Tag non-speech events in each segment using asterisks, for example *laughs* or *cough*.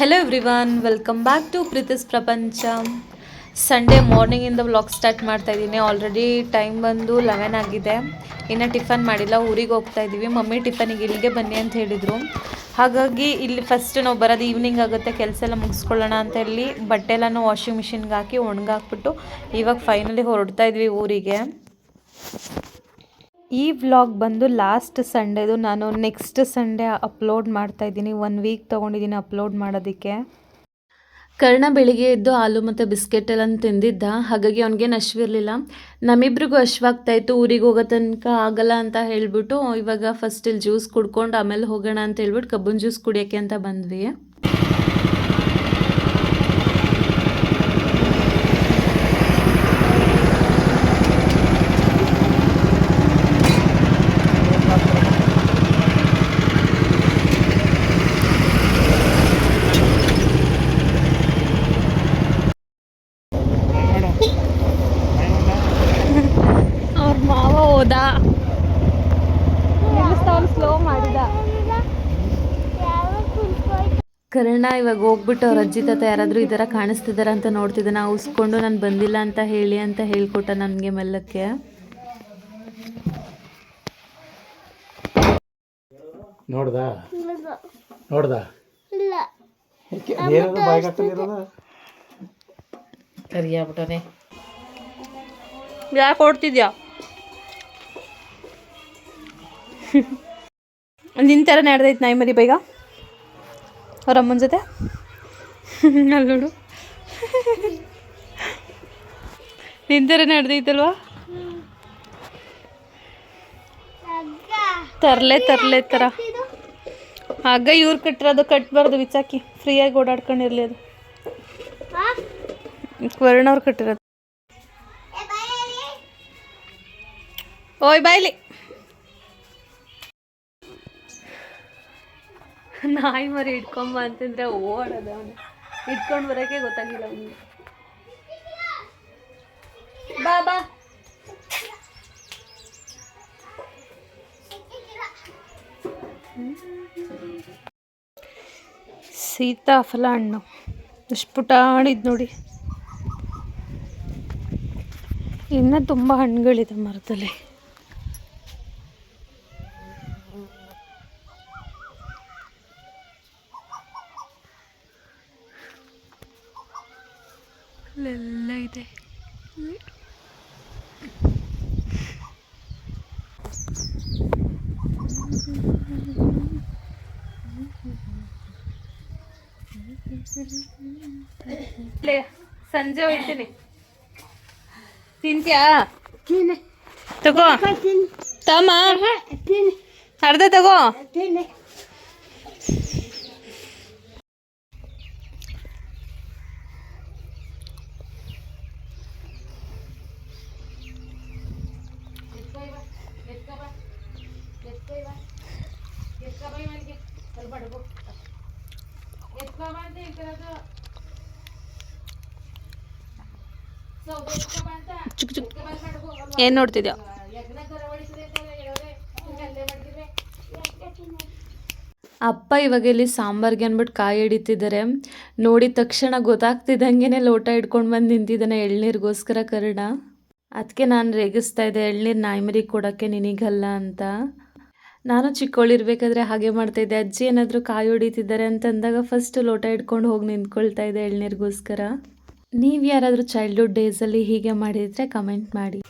Hello everyone welcome back to Preethi's ಪ್ರಪಂಚ Sunday ಮಾರ್ನಿಂಗಿಂದ vlog start ಮಾಡ್ತಾ ಇದ್ದೀನಿ. ಆಲ್ರೆಡಿ ಟೈಮ್ ಬಂದು ಲೆವೆನ್ ಆಗಿದೆ. ಇನ್ನು ಟಿಫನ್ ಮಾಡಿಲ್ಲ, ಊರಿಗೆ ಹೋಗ್ತಾ ಇದ್ದೀವಿ ಮಮ್ಮಿ ಟಿಫನಿಗೆ ಇಲ್ಲಿಗೆ ಬನ್ನಿ ಅಂತ ಹೇಳಿದರು. ಹಾಗಾಗಿ ಇಲ್ಲಿ ಫಸ್ಟ್ ನಾವು ಬರೋದು ಈವ್ನಿಂಗ್ ಆಗುತ್ತೆ, ಕೆಲಸ ಎಲ್ಲ ಮುಗಿಸ್ಕೊಳ್ಳೋಣ ಅಂತ ಹೇಳಿ ಬಟ್ಟೆ ಎಲ್ಲನೂ ವಾಷಿಂಗ್ ಮಿಷಿನ್ಗೆ ಹಾಕಿ ಒಣಗಾಕ್ಬಿಟ್ಟು ಇವಾಗ ಫೈನಲಿ ಹೊರಡ್ತಾ ಇದ್ವಿ ಊರಿಗೆ. ಈ ವ್ಲಾಗ್ ಬಂದು ಲಾಸ್ಟ್ ಸಂಡೇದು ನಾನು ನೆಕ್ಸ್ಟ್ ಸಂಡೇ ಅಪ್ಲೋಡ್ ಮಾಡ್ತಾ ಇದ್ದೀನಿ. ಒನ್ ವೀಕ್ ತೊಗೊಂಡಿದ್ದೀನಿ ಅಪ್ಲೋಡ್ ಮಾಡೋದಕ್ಕೆ. ಕರ್ಣ ಬೆಳಿಗ್ಗೆ ಎದ್ದು ಹಾಲು ಮತ್ತು ಬಿಸ್ಕೆಟ್ ಎಲ್ಲ ತಿಂದಿದ್ದ. ಹಾಗಾಗಿ ಅವನಿಗೇನು ಹಶ್ವಿರಲಿಲ್ಲ ನಮ್ಮಿಬ್ರಿಗೂ ಹಶ್ವಾಗ್ತಾ ಊರಿಗೆ ಹೋಗೋ ತನಕ ಆಗಲ್ಲ ಅಂತ ಹೇಳಿಬಿಟ್ಟು ಇವಾಗ ಫಸ್ಟ್ ಇಲ್ಲಿ ಜ್ಯೂಸ್ ಕುಡ್ಕೊಂಡು ಆಮೇಲೆ ಹೋಗೋಣ ಅಂತ ಹೇಳ್ಬಿಟ್ಟು ಕಬ್ಬನ್ ಜ್ಯೂಸ್ ಕುಡಿಯೋಕ್ಕೆ ಅಂತ ಬಂದ್ವಿ ಅವ್ರ ಮಾವ ಹೋದ ಸ್ಲೋ ಮಾಡಿದ ಕರ್ಣ ಇವಾಗ ಹೋಗ್ಬಿಟ್ಟು ಅವ್ರ ಅಜ್ಜಿ ತಾತ ಯಾರಾದರೂ ಈ ಥರ ಕಾಣಿಸ್ತಿದಾರ ಅಂತ ನೋಡ್ತಿದ್ದೆ. ನಾವು ಉಸ್ಕೊಂಡು ನಾನು ಬಂದಿಲ್ಲ ಅಂತ ಹೇಳಿ ಅಂತ ಹೇಳ್ಕೊಟ್ಟ ನನಗೆ ಮೆಲ್ಲಕ್ಕೆ. ನೋಡ್ದಾ? ನೋಡ್ದಾ? ಕರಿಯಾಬಿಟ್ಟನೆ ಯಾಕೆ ಓಡ್ತಿದ್ಯಾ ನಿನ್ನ ತರ ನಡೆದೈತೆ ನಾಯಿ ಮರಿ ಬೇಗ? ಅವ್ರ ಅಮ್ಮನ ಜೊತೆ? ಅಲ್ಲಿ ನೋಡು. ನಿನ್ನ ಥರ ನಡೆದೈತಲ್ವಾ? ತರ್ಲೆ ತರ್ಲೆ ಥರ ಆಗ ಇವ್ರು ಕಟ್ಟಿರೋದು ಕಟ್ಟಬಾರ್ದು ಬಿಚ್ಚಾಕಿ ಫ್ರೀಯಾಗಿ ಓಡಾಡ್ಕೊಂಡಿರ್ಲಿ ಅದು. ವರ್ಣ ಅವ್ರು ಕಟ್ಟಿರೋದು. ಓಯ್, ಬಾಯ್ಲಿ. ನಾಯಿ ಮರಿ ಇಟ್ಕೊಂಬ ಅಂತಂದ್ರೆ ಓಡೋದು ಅವನು. ಇಟ್ಕೊಂಡು ಬರೋಕ್ಕೆ ಗೊತ್ತಾಗಿಲ್ಲ ಅವನಿಗೆ. ಬಾ ಬಾ. ಸೀತಾಫಲ ಹಣ್ಣು ಎಷ್ಟು ಪುಟಾಣಿದ್ ನೋಡಿ. ಇನ್ನು ತುಂಬ ಹಣ್ಣುಗಳಿದೆ ಮರದಲ್ಲಿ. ಲೇ, ಸಂಜೆ ಹೋಯ್ತೀನಿ ತಿಂತ್ಯಾ ತಗೋ ತಮ್ಮ ಅರ್ಧ ತಗೋ ಏನು ನೋಡ್ತಿದ್ಯಾ? ಅಪ್ಪ ಇವಾಗ ಇಲ್ಲಿ ಸಾಂಬಾರ್ಗೆ ಅಂದ್ಬಿಟ್ಟು ಕಾಯಿ ಹಿಡಿತಿದ್ದಾರೆ. ನೋಡಿ ತಕ್ಷಣ ಗೊತ್ತಾಗ್ತಿದ್ದಂಗೆ ಲೋಟ ಹಿಡ್ಕೊಂಡು ಬಂದು ನಿಂತಿದ್ದಾನೆ ಎಳ್ನೀರಿಗೋಸ್ಕರ ಕರ್ಣ. ಅದಕ್ಕೆ ನಾನು ರೇಗಿಸ್ತಾ ಇದ್ದೆ. ಎಳ್ನೀರು ನಾಯಿ ಕೊಡೋಕ್ಕೆ ನಿನಗಲ್ಲ ಅಂತ. ನಾನು ಚಿಕ್ಕವಳಿರ್ಬೇಕಾದ್ರೆ ಹಾಗೆ ಮಾಡ್ತಾ ಇದ್ದೆ. ಅಜ್ಜಿ ಏನಾದರೂ ಕಾಯಿ ಹೊಡಿತಿದ್ದಾರೆ ಅಂತಂದಾಗ ಫಸ್ಟ್ ಲೋಟ ಇಟ್ಕೊಂಡು ಹೋಗಿ ನಿಂತ್ಕೊಳ್ತಾ ಇದ್ದೆ ಎಳ್ನೀರಿಗೋಸ್ಕರ. ನೀವು ಯಾರಾದರೂ ಚೈಲ್ಡ್ಹುಡ್ ಡೇಸಲ್ಲಿ ಹೀಗೆ ಮಾಡಿದರೆ ಕಮೆಂಟ್ ಮಾಡಿ.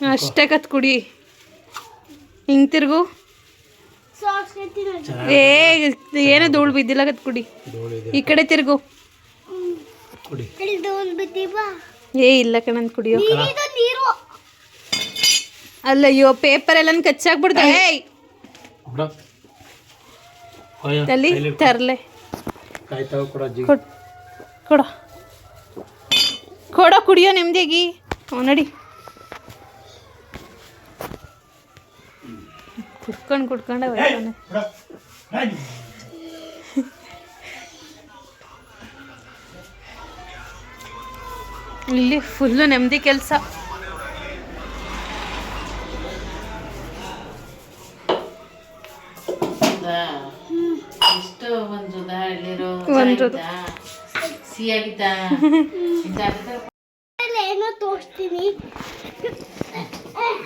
ಅಷ್ಟೇ ಕತ್ ಕುಡಿ. ಹಿಂಗೆ ತಿರುಗು. ಏ ಏನೋ ಧೂಳು ಬಿದ್ದಿಲ್ಲ ಕತ್ ಕುಡಿ. ಈ ಕಡೆ ತಿರುಗು. ಕುಡಿ. ಏ ಇಲ್ಲ ಕಣಂತ ಕುಡಿಯೋ. ಅಲ್ಲ ಅಯ್ಯೋ ಪೇಪರ್ ಎಲ್ಲ ಕೊಯ್ಯ ಅಲ್ಲಿ ತರ್ಲೆ. ಕೊಡ ಕೊಡ್ ಕೊಡ. ಕೊಡ ಕುಡಿಯೋ ನೆಮ್ಮದಿಯಾಗಿ. ಹ್ಞೂ ನಡಿ. ಕುಟ್ಕೊಂಡು ಕುಟ್ಕೊಂಡೆ ಹೋಯ್ತಾನೆ ಇಲ್ಲಿ ಫುಲ್ಲು ನೆಮ್ಮದಿ ಕೆಲಸ.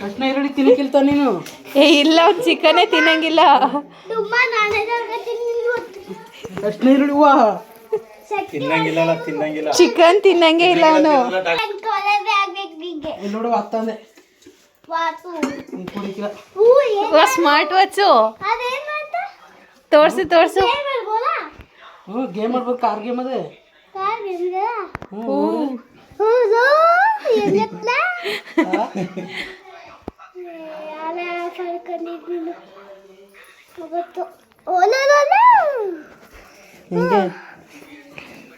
ಕೃಷ್ಣ ಈರುಳ್ಳಿ ತಿನ್ಕಿಲ್ತ ನೀನು? ಏ ಇಲ್ಲ ಅವ್ನು ಚಿಕನೇ ತಿನ್ನಂಗಿಲ್ಲ. ಚಿಕನ್ ತಿನ್ನಂಗೆ ಇಲ್ಲ ಅವನು. ನೋಡು ಸ್ಮಾರ್ಟ್ ವಾಚು ತೋರ್ಸಿ ತೋರ್ಸು ತೋರ್ಸು. ಏನ್ ಮಾಡ್ಬೋದಾ ಹ್ಞೂ ಗೇಮ್ ಆಡ್ಬೇಕು ಕಾರ್ ಗೇಮ್ ಅದೇ. ಹ್ಞೂ ಗೊತ್ತು ಹಿಂಗೆ.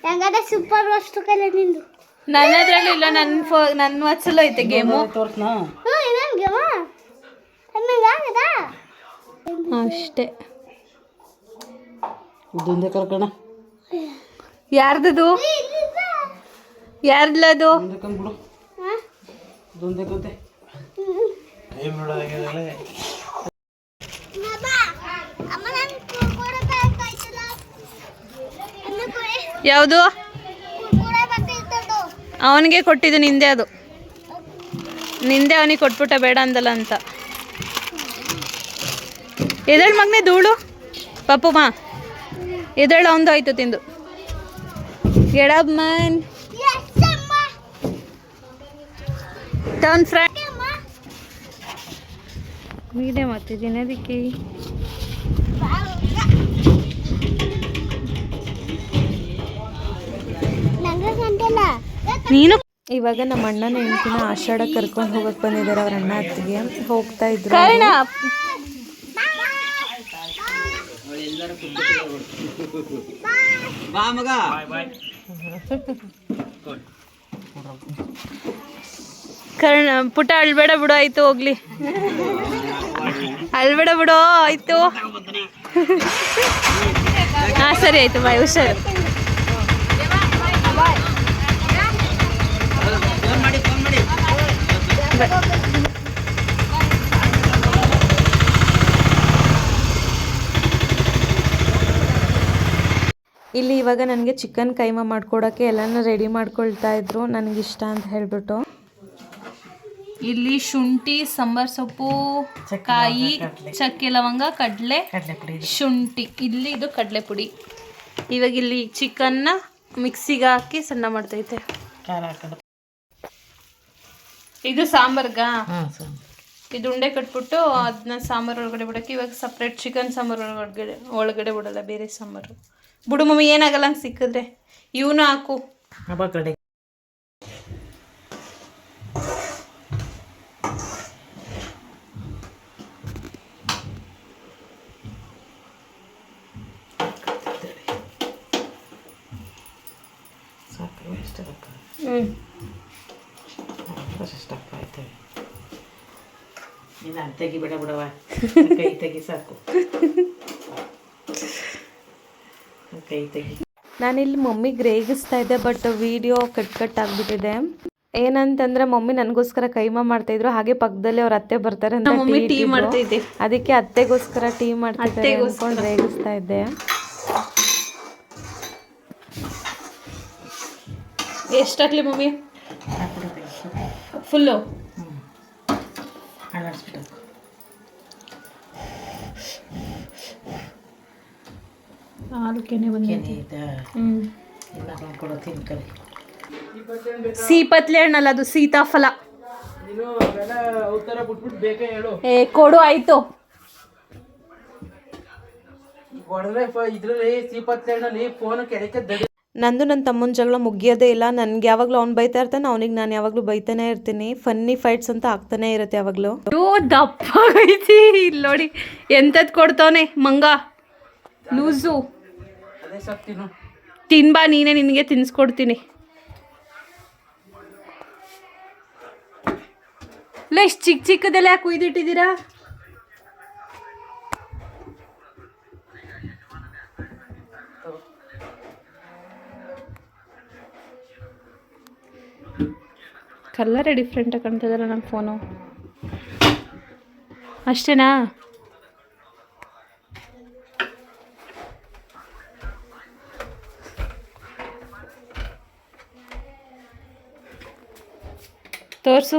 ಹೆಂಗಾದ್ರೆ ಸೂಪರ್ ವಸ್ತು ಕಲೆ ನಿಂದು. ನನ್ನ ಹತ್ರಲ್ಲೂ ಇಲ್ಲ ನನ್ನ ಫೋ ನನ್ನ ವಾಚಲ್ಲೂ ಐತೆ ಗೇಮು ತೋರ್ಸ್ನಾ? ಹ್ಞೂ ಇನ್ನೊಂದು ಗೇಮ ನಮಗೆ ಆಗದಾ? ಅಷ್ಟೇ. ಇದೊಂದೇ ಕರ್ಕಣ ಯಾರ್ದದು? ಯಾರ್ದದು ಕಂದ್ಬಿಡು ಇದೊಂದೇ ಕತೆ ಟೈಮ್ ನೋಡೋದಾಗಿರಲ್ಲ ಅಮ್ಮ ನಾನು ಕುರ್ಕುರೆ ಬೇಕಾಯ್ತಲ್ಲ ಅನ್ನ ಕೊಡಿ ಯಾವುದು? ಅವನಿಗೆ ಕೊಟ್ಟಿದ್ದು ನಿಂದೆ ಅದು. ನಿಂದೆ ಅವನಿಗೆ ಕೊಟ್ಬಿಟ್ಟ ಬೇಡ ಅಂದಲ್ಲ ಅಂತ. ಎದಳ್ ಮಗನೇ ಧೂಳು. ಪಪ್ಪು ಮಾ ಎದಳು ಅವನದು ಆಯ್ತು ತಿಂದು. ಗೆಡಬ್ ಮನ್ ಟರ್ನ್ ಫ್ರೆಂಡ್ ವೀಡಿಯೋ ಮಾಡ್ತಿದ್ದೀನಿ ಅದಕ್ಕೆ. ನೀನು ಇವಾಗ ನಮ್ಮ ಅಣ್ಣನ ಹೆಂಡತಿನ ಆಷಾಢ ಕರ್ಕೊಂಡು ಹೋಗಕ್ ಬಂದಿದ್ದಾರೆ ಅವ್ರ ಅಣ್ಣ ಅತ್ತಿಗೆ. ಹೋಗ್ತಾ ಇದ್ರು ಕರ್ಣ ಪುಟ ಅಳ್ಬೇಡ ಬಿಡು ಆಯ್ತು ಹೋಗ್ಲಿ. ಅಳ್ಬೇಡ ಬಿಡು ಆಯ್ತು. ಹಾ ಸರಿ ಆಯ್ತು ಬಾಯ್ ಹುಷಾರು. ಇಲ್ಲಿ ಇವಾಗ ನನಗೆ ಚಿಕನ್ ಕೈಮಾ ಮಾಡ್ಕೊಡೋಕ್ಕೆ ಎಲ್ಲನೂ ರೆಡಿ ಮಾಡ್ಕೊಳ್ತಾ ಇದ್ರು. ನನಗಿಷ್ಟ ಅಂತ ಹೇಳ್ಬಿಟ್ಟು. ಇಲ್ಲಿ ಶುಂಠಿ ಸಾಂಬಾರ್ ಸೊಪ್ಪು ಕಾಯಿ ಚಕ್ಕೆ ಲವಂಗ ಕಡಲೆ ಶುಂಠಿ. ಇಲ್ಲಿ ಇದು ಕಡಲೆ ಪುಡಿ. ಇವಾಗ ಇಲ್ಲಿ ಚಿಕನ್ನ ಮಿಕ್ಸಿಗೆ ಹಾಕಿ ಸಣ್ಣ ಮಾಡ್ತೈತೆ. ಇದು ಸಾಂಬಾರ್ಗಾ? ಹಾಂ ಇದು ಉಂಡೆ ಕಟ್ಬಿಟ್ಟು ಅದನ್ನ ಸಾಂಬಾರು ಒಳಗಡೆ ಬಿಡೋಕೆ ಇವಾಗ ಸಪ್ರೇಟ್ ಚಿಕನ್ ಸಾಂಬಾರು ಒಳಗಡೆ ಒಳಗಡೆ ಬಿಡಲ್ಲ ಬೇರೆ ಸಾಂಬಾರು. ಬಿಡು ಮಮ್ಮಿ ಏನಾಗಲ್ಲ ಹಂಗೆ ಸಿಕ್ಕಿದ್ರೆ. ಇವನು ಹಾಕು. ಹಬ್ಬ ಕಡೆ ಸಾಕು ಎಷ್ಟು ಹಾಕ ಹ್ಞೂ ಅಷ್ಟು ಹಾಕ ಆಯ್ತವೆ ನೀನು ಅದು ತೆಗಿ ಬಿಡ ಬಿಡವ *laughs* ಕೈ ತೆಗಿ ಸಾಕು. ಕೈ ತೆಗಿ. ನಾನಿಲ್ಲಿ ಮಮ್ಮಿಗೆ ರೇಗಿಸ್ತಾ ಇದ್ದೆ ಬಟ್ ವಿಡಿಯೋ ಕಟ್ ಕಟ್ ಆಗ್ಬಿಟ್ಟಿದೆ. ಏನಂತಂದ್ರೆ ಮಮ್ಮಿ ನನಗೋಸ್ಕರ ಕೈಮಾ ಮಾಡ್ತಾ ಇದ್ರು ಹಾಗೆ ಪಕ್ಕದಲ್ಲಿ ಅವ್ರ ಅತ್ತೆ ಬರ್ತಾರೆ ಅಂತ ಮಮ್ಮಿ ಟೀ ಮಾಡ್ತಾ ಇದ್ದೆ ಅದಕ್ಕೆ ಅತ್ತೆಗೋಸ್ಕರ ಟೀ ಮಾಡ್ತಿದ್ದಾರೆ ಅನ್ಕೊಂಡು ರೇಗಿಸ್ತಾ ಇದ್ದೆ ಎಷ್ಟಾಗ್ಲಿ ಮಮ್ಮಿ? ಫುಲ್ಲು ಹ್ಞೂ ಹಾಲು ಕೆನೆ ಬಂದೈತಿ ಸೀಪತ್ಲೆ ಹಣ್ಣಲ್ಲ ಅದು ಸೀತಾಫಲ. ನೀನು ಅವೆಲ್ಲ ಅವತರ ಬಿಟ್ಬಿಟ್ಟು ಬೇಕೇ ಹೇಳು. ಏ ಕೊಡು ಆಯ್ತು. ನಂದು ನನ್ನ ತಮ್ಮನ ಜಗಳ ಮುಗಿಯೋದೇ ಇಲ್ಲ. ನನಗೆ ಯಾವಾಗಲೂ ಅವ್ನು ಬೈತಾ ಇರ್ತಾನೆ ಅವ್ನಿಗೆ ನಾನು ಯಾವಾಗಲೂ ಬೈತಾನೆ ಇರ್ತೀನಿ. ಫನ್ನಿ ಫೈಟ್ಸ್ ಅಂತ ಆಗ್ತಾನೆ ಇರುತ್ತೆ ಯಾವಾಗಲೂ. ಓ ದಪ್ಪ ಐತಿ ಇಲ್ಲಿ ನೋಡಿ ಎಂತದ್ ಕೊಡ್ತಾವನೆ ಮಂಗ. ಲೂಸು. ತಿನ್ಬಾ, ನೀನೇ ನಿನಗೆ ತಿನ್ಸ್ಕೊಡ್ತೀನಿ. ಇಲ್ಲ ಇಷ್ಟು ಚಿಕ್ಕ ಚಿಕ್ಕದೆಲ್ಲ ಯಾಕೆ ಕುಯ್ದಿಟ್ಟಿದ್ದೀರಾ ಕಲ್ಲರೇ ಡಿಫ್ರೆಂಟಾಗಿ ಕಾಣ್ತಿದಾರ ನನ್ನ ಫೋನು? ಅಷ್ಟೇನಾ? ತೋರಿಸು.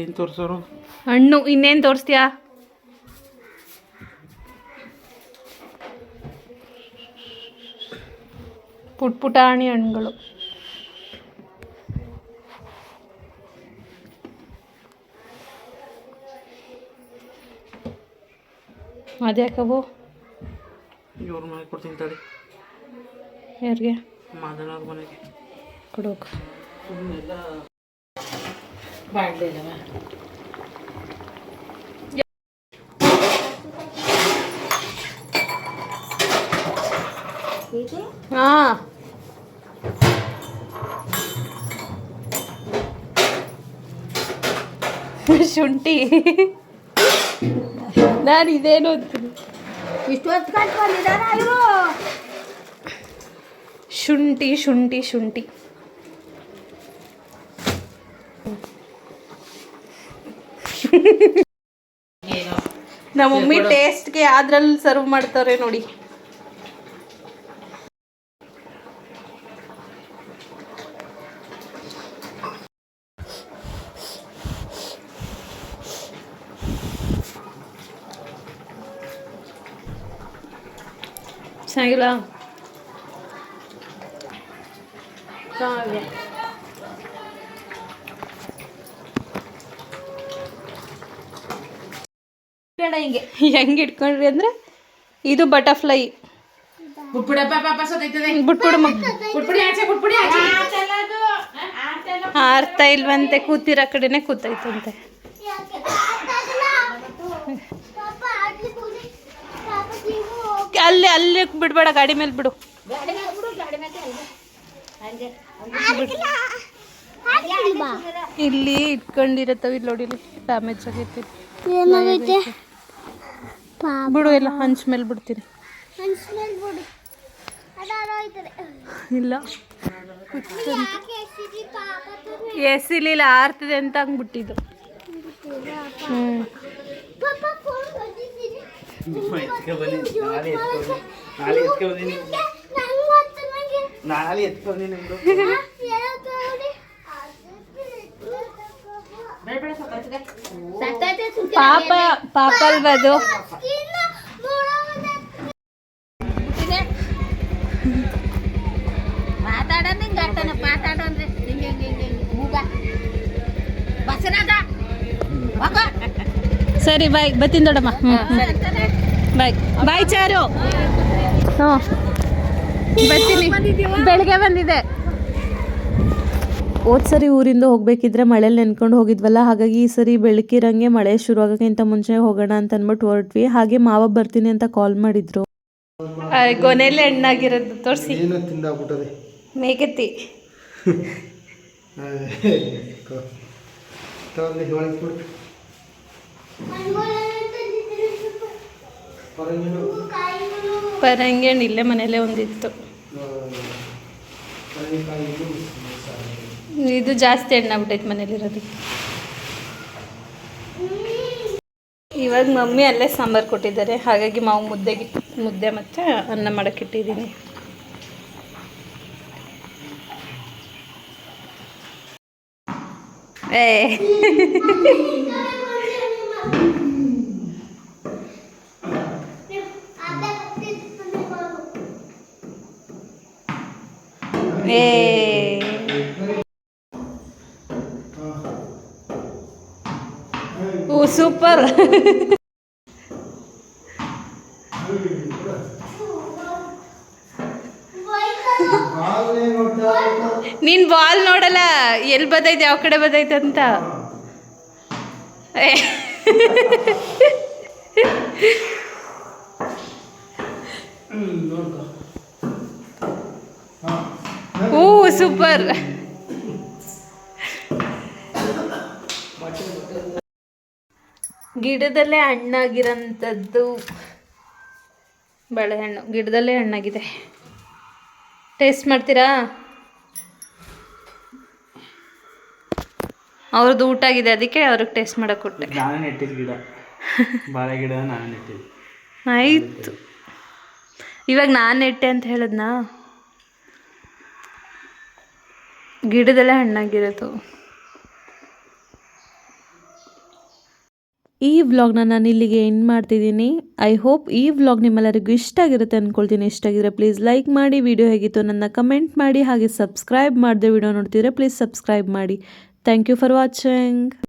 ಏನು ತೋರಿಸೋರು? ಹಣ್ಣು ಇನ್ನೇನು ತೋರಿಸ್ತೀಯಾ? ಪುಟ್ ಪುಟಾಣಿ ಹಣ್ಣುಗಳು. ಅದ್ಯಾಕವು? ಇವ್ರ ಮನೆಗೆ ಕೊಡ್ತೀನಿ ತಡಿ. ಯಾರಿಗೆ? ಮಾದನವ್ರ ಮನೆಗೆ. ಕೊಡೋಕೆ ಬಾಂಡ್ಲಿ ಇಲ್ಲವ ಹಾಂ ಶುಂಠಿ. ನಾನು ಇದೇನು ಅಂತೀನಿ ಇಷ್ಟು ಹೊತ್ತು ಕಟ್ಕೊಂಡಿದ್ದಾರ ಇವರು? ಶುಂಠಿ ಶುಂಠಿ ಶುಂಠಿ. ನಮ್ಮ ಮಮ್ಮಿ ಟೇಸ್ಟ್ಗೆ ಅದ್ರಲ್ಲಿ ಸರ್ವ್ ಮಾಡ್ತಾರೆ ನೋಡಿ. ಚೆನ್ನಾಗಿಲ್ಲ? ಚೆನ್ನಾಗಿದೆ. ಹಿಂಗೆ. ಹೆಂಗೆ ಇಟ್ಕೊಂಡ್ರಿ ಅಂದ್ರೆ ಇದು ಬಟರ್ಫ್ಲೈ ಆರ್ತಾ ಇಲ್ವಂತೆ ಕೂತಿರ ಕಡೆನೆ ಕೂತೈತಂತೆ ಅಲ್ಲಿ ಅಲ್ಲಿ ಬಿಡ್ಬೇಡ ಗಾಡಿ ಮೇಲೆ ಬಿಡು. ಇಲ್ಲಿ ಇಟ್ಕೊಂಡಿರತ್ತವ ಇಲ್ಲಿ ನೋಡಿ ಡ್ಯಾಮೇಜ್ ಆಗೈತಿ. ಬಿಡು ಎಲ್ಲ ಹಂಚ್ ಮೇಲೆ ಬಿಡ್ತೀನಿ. ಇಲ್ಲ. ಎಸಿಲಿಲ್ಲ ಆರ್ತಿದೆ ಅಂತ ಅಂಗ್ಬಿಟ್ಟಿದ್ದು. ಪಾಪ ಪಾಪ ಬಂದಿದ್ದೀನಿ ಸರಿ ಬಾಯ್ ಬತ್ತೀನಿ ದೊಡ್ಡಮ್ಮ. ಹ್ಞೂ ಬಾಯ್ ಬಾಯ್ ಚಾರು. ಹ್ಞೂ ಬರ್ತೀನಿ. ಬೆಳಗ್ಗೆ ಬಂದಿದೆ. ಹೋದ್ ಸರಿ ಊರಿಂದ ಹೋಗ್ಬೇಕಿದ್ರೆ ಮಳೇಲಿ ನೆನ್ಕೊಂಡು ಹೋಗಿದ್ವಲ್ಲ ಹಾಗಾಗಿ ಈ ಸರಿ ಬೆಳಕಿರಂಗೆ ಮಳೆ ಶುರು ಆಗೋಕ್ಕಿಂತ ಮುಂಚೆ ಹೋಗೋಣ ಅಂತ ಅಂದ್ಬಿಟ್ಟು ಹೊರಟ್ವಿ. ಹಾಗೆ ಮಾವ ಬರ್ತೀನಿ ಅಂತ ಕಾಲ್ ಮಾಡಿದ್ರು. ಕೊನೆಯಲ್ಲಿ ಹೆಣ್ಣಾಗಿರೋದು ತೋರಿಸಿ. ಮೇಕೆತ್ತಿ ತಗೊಂಡು ಒಳಗೆ ಬಿಡು ಹೊರಗಿನ ಪರಂಗಿ ಹಣ್ಣು ಇಲ್ಲೇ ಮನೆಯಲ್ಲೇ ಒಂದಿತ್ತು. ಇದು ಜಾಸ್ತಿ ಎಣ್ಣಾಗ್ಬಿಟ್ಟೈತೆ ಮನೇಲಿರೋದಕ್ಕೆ ಇವಾಗ ಮಮ್ಮಿ ಅಲ್ಲೇ ಸಾಂಬಾರು ಕೊಟ್ಟಿದ್ದಾರೆ. ಹಾಗಾಗಿ ಮಾವು ಮುದ್ದೆಗೆ ಮುದ್ದೆ ಮತ್ತು ಅನ್ನ ಮಾಡಕ್ಕೆ ಇಟ್ಟಿದ್ದೀನಿ. ಏ. ಏ. ಓ ಸೂಪರ್. ನೀನ್ ಬಾಲ್ ನೋಡಲ್ಲ ಎಲ್ಲಿ ಬದೈತೆ ಯಾವ ಕಡೆ ಬದೈತೆ ಅಂತ ಏ. ಹ್ಮ್, ನೋಡ್ಕೊ ಹಾ ಓ ಸೂಪರ್. ಗಿಡದಲ್ಲೇ ಹಣ್ಣಾಗಿರೋಂಥದ್ದು ಬಾಳೆಹಣ್ಣು. ಗಿಡದಲ್ಲೇ ಹಣ್ಣಾಗಿದೆ. ಟೇಸ್ಟ್ ಮಾಡ್ತೀರಾ? ಅವ್ರದ್ದು ಊಟ ಆಗಿದೆ ಅದಕ್ಕೆ ಅವ್ರಿಗೆ ಟೇಸ್ಟ್ ಮಾಡಕ್ಕೆ ಕೊಟ್ಟೆ. ನಾನು ನೆಟ್ಟಿದ್ದು ಗಿಡ. ಬಾಳೆ ಗಿಡ ನಾನು ನೆಟ್ಟಿದ್ದು ಆಯಿತು. ಇವಾಗ ನಾನು ನೆಟ್ಟೆ ಅಂತ ಹೇಳಿದ್ನಾ? ಗಿಡದಲ್ಲೇ ಹಣ್ಣಾಗಿರೋದು. ಈ ವ್ಲಾಗ್ನ ನಾನು ಇಲ್ಲಿಗೆ ಎಂಡ್ ಮಾಡ್ತಿದ್ದೀನಿ. ಐ ಹೋಪ್ ಈ ವ್ಲಾಗ್ ನಿಮ್ಮೆಲ್ಲರಿಗೂ ಇಷ್ಟ ಆಗಿರುತ್ತೆ ಅಂದ್ಕೊಳ್ತೀನಿ ಇಷ್ಟ ಆಗಿದ್ರೆ ಪ್ಲೀಸ್ ಲೈಕ್ ಮಾಡಿ ವಿಡಿಯೋ ಹೇಗಿತ್ತು ನನ್ನ ಕಮೆಂಟ್ ಮಾಡಿ, ಹಾಗೆ ಸಬ್ಸ್ಕ್ರೈಬ್ ಮಾಡಿದೆ ವಿಡಿಯೋ ನೋಡ್ತಿದ್ರೆ ಪ್ಲೀಸ್ ಸಬ್ಸ್ಕ್ರೈಬ್ ಮಾಡಿ. Thank you for watching